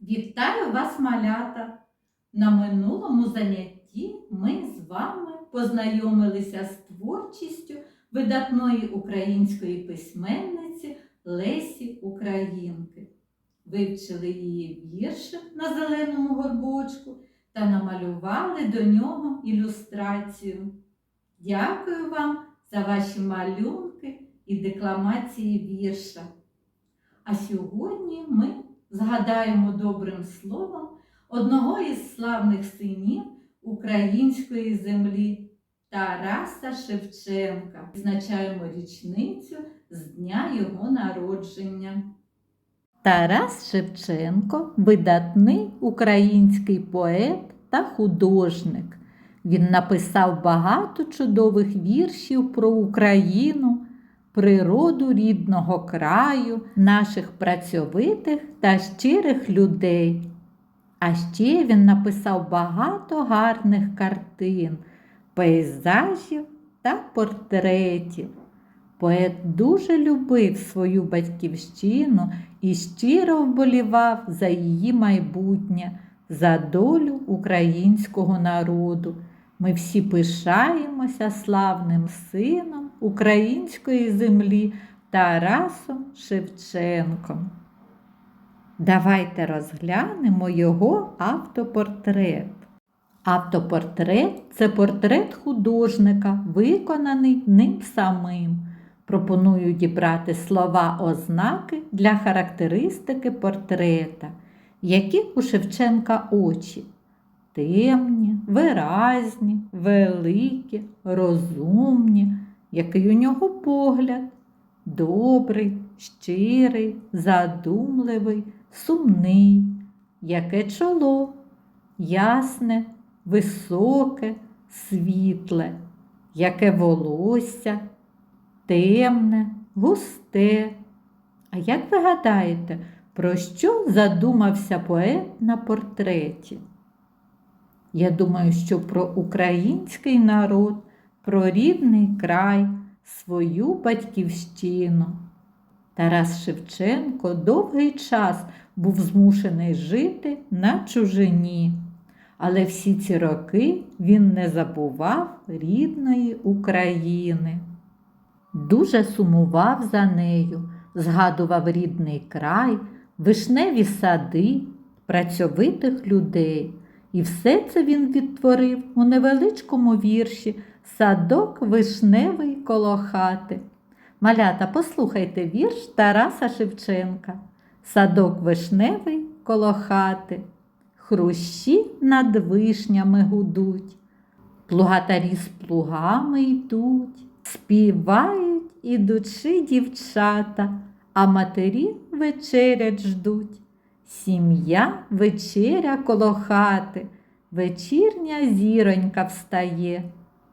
Вітаю вас, малята! На минулому занятті ми з вами познайомилися з творчістю видатної української письменниці Лесі Українки. Вивчили її віршик на зеленому горбочку та намалювали до нього ілюстрацію. Дякую вам за ваші малюнки і декламації вірша. А сьогодні ми згадаємо добрим словом одного із славних синів української землі Тараса Шевченка. Відзначаємо річницю з дня його народження. Тарас Шевченко видатний український поет та художник. Він написав багато чудових віршів про Україну, природу рідного краю, наших працьовитих та щирих людей. А ще він написав багато гарних картин, пейзажів та портретів. Поет дуже любив свою батьківщину і щиро вболівав за її майбутнє, за долю українського народу. Ми всі пишаємося славним сином української землі Тарасом Шевченком. Давайте розглянемо його автопортрет. Автопортрет це портрет художника, виконаний ним самим. Пропоную дібрати слова ознаки для характеристики портрета, які у Шевченка очі темні, виразні, великі, розумні, який у нього погляд, добрий, щирий, задумливий, сумний, яке чоло, ясне, високе, світле, яке волосся, темне, густе. А як ви гадаєте, про що задумався поет на портреті? Я думаю, що про український народ, про рідний край, свою батьківщину. Тарас Шевченко довгий час був змушений жити на чужині, але всі ці роки він не забував рідної України. Дуже сумував за нею, згадував рідний край, вишневі сади, працьовитих людей. І все це він відтворив у невеличкому вірші Садок вишневий коло хати. Малята, послухайте вірш Тараса Шевченка. Садок вишневий коло хати. Хрущі над вишнями гудуть, плугатарі з плугами йдуть, співають ідучи дівчата, а матері вечерять ждуть. Сім'я вечеря коло хати, вечірня зіронька встає,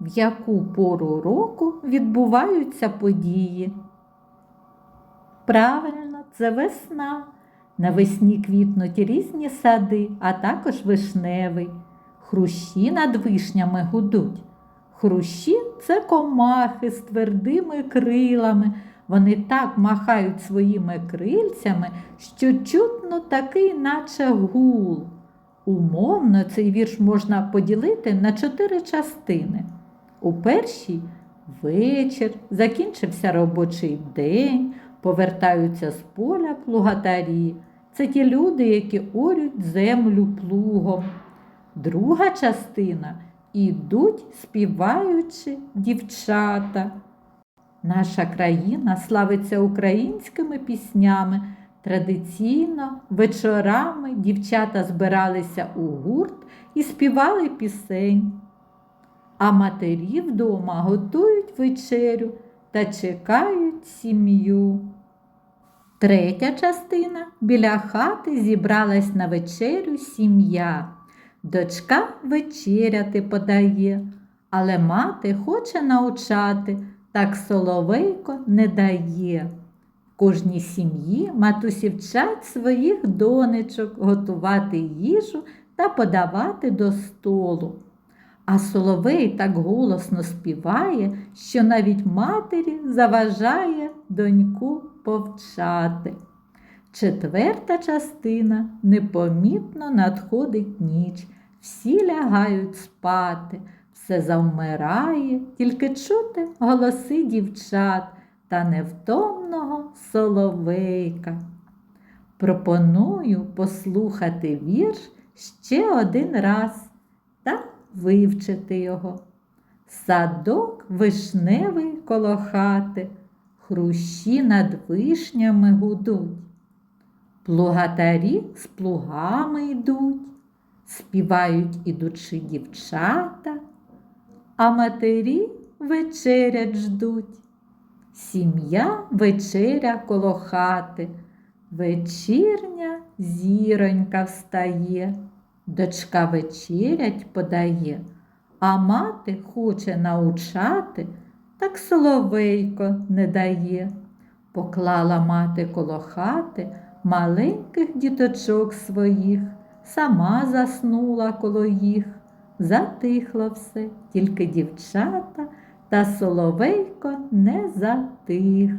в яку пору року відбуваються події? Правильно, це весна. Навесні квітнуть різні сади, а також вишневий. Хрущі над вишнями гудуть. Хрущі це комахи з твердими крилами. Вони так махають своїми крильцями, що чутно такий, наче гул. Умовно, цей вірш можна поділити на чотири частини. У першій вечір, закінчився робочий день, повертаються з поля плугатарі. Це ті люди, які орють землю плугом. Друга частина ідуть, співаючи дівчата. Наша країна славиться українськими піснями. Традиційно вечорами дівчата збиралися у гурт і співали пісень. А матері вдома готують вечерю та чекають сім'ю. Третя частина біля хати зібралась на вечерю сім'я. Дочка вечеряти подає, але мати хоче научати, так соловейко не дає. В кожній сім'ї матусі вчать своїх донечок готувати їжу та подавати до столу. А соловей так голосно співає, що навіть матері заважає доньку повчати. Четверта частина непомітно надходить ніч, всі лягають спати, все завмирає, тільки чути голоси дівчат та невтомного соловейка. Пропоную послухати вірш ще один раз та вивчити його. Садок вишневий коло хати, хрущі над вишнями гудуть. Плугатарі з плугами йдуть, співають ідучи дівчата, а матері вечерять ждуть. Сім'я вечеря коло хати, вечірня зіронька встає, дочка вечерять подає, а мати хоче научати, так соловейко не дає. Поклала мати коло хати маленьких діточок своїх, сама заснула коло їх, затихло все, тільки дівчата та соловейко не затих.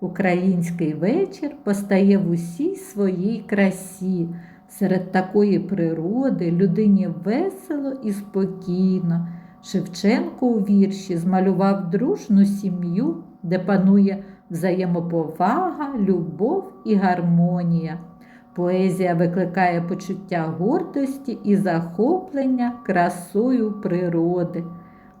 Український вечір постає в усій своїй красі. Серед такої природи людині весело і спокійно. Шевченко у вірші змалював дружну сім'ю, де панує взаємоповага, любов і гармонія. Поезія викликає почуття гордості і захоплення красою природи.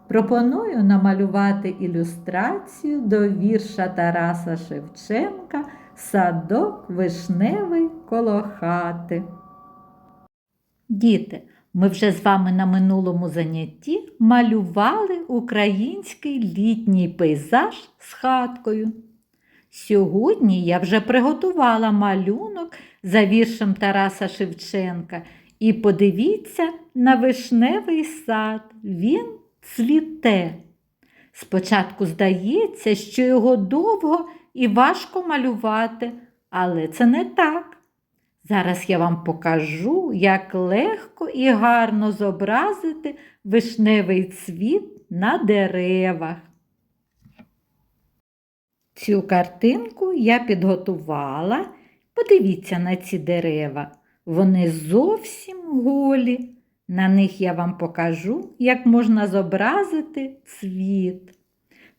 Пропоную намалювати ілюстрацію до вірша Тараса Шевченка Садок вишневий коло хати. Діти, ми вже з вами на минулому занятті малювали український літній пейзаж з хаткою. Сьогодні я вже приготувала малюнок за віршем Тараса Шевченка і подивіться на вишневий сад. Він цвіте. Спочатку здається, що його довго і важко малювати, але це не так. Зараз я вам покажу, як легко і гарно зобразити вишневий цвіт на деревах. Цю картинку я підготувала. Подивіться на ці дерева. Вони зовсім голі. На них я вам покажу, як можна зобразити цвіт.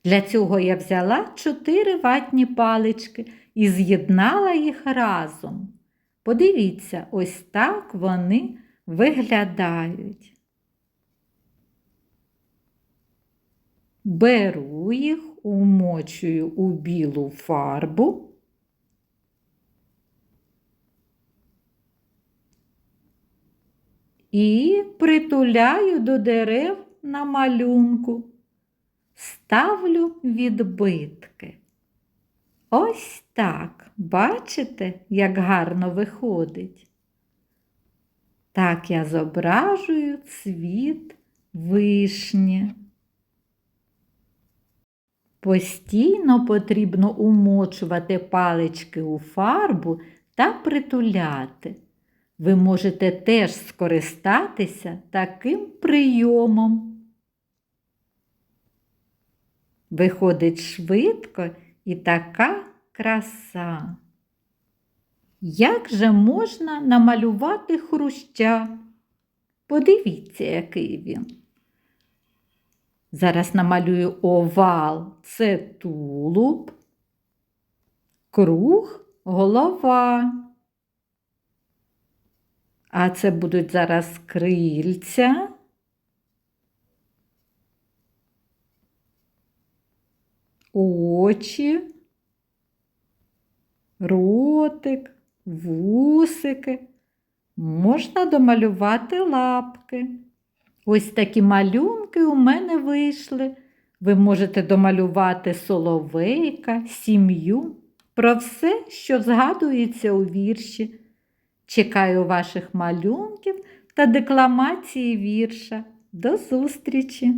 Для цього я взяла чотири ватні палички і з'єднала їх разом. Подивіться, ось так вони виглядають. Беру їх, умочую у білу фарбу. І притуляю до дерев на малюнку, ставлю відбитки. Ось так, бачите, як гарно виходить. Так я зображую цвіт вишні. Постійно потрібно умочувати палички у фарбу та притуляти. Ви можете теж скористатися таким прийомом. Виходить швидко і така краса. Як же можна намалювати хруща? Подивіться, який він. Зараз намалюю овал це тулуб, круг голова. А це будуть зараз крильця. Очі, ротик, вусики. Можна домалювати лапки. Ось такі малюнки у мене вийшли. Ви можете домалювати соловейка, сім'ю, про все, що згадується у вірші. Чекаю ваших малюнків та декламації вірша. До зустрічі!